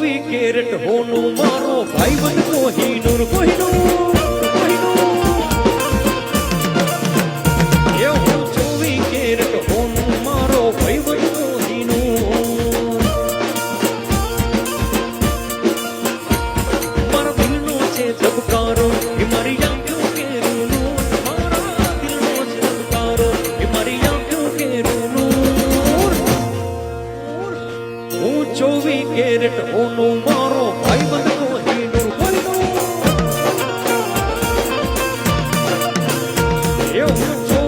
ચોવી caret હોનું મારો ભાઈબંધ હું ચોવી કેરેટ ઓનું મારો ભાઈ બંધ નો હીરો હું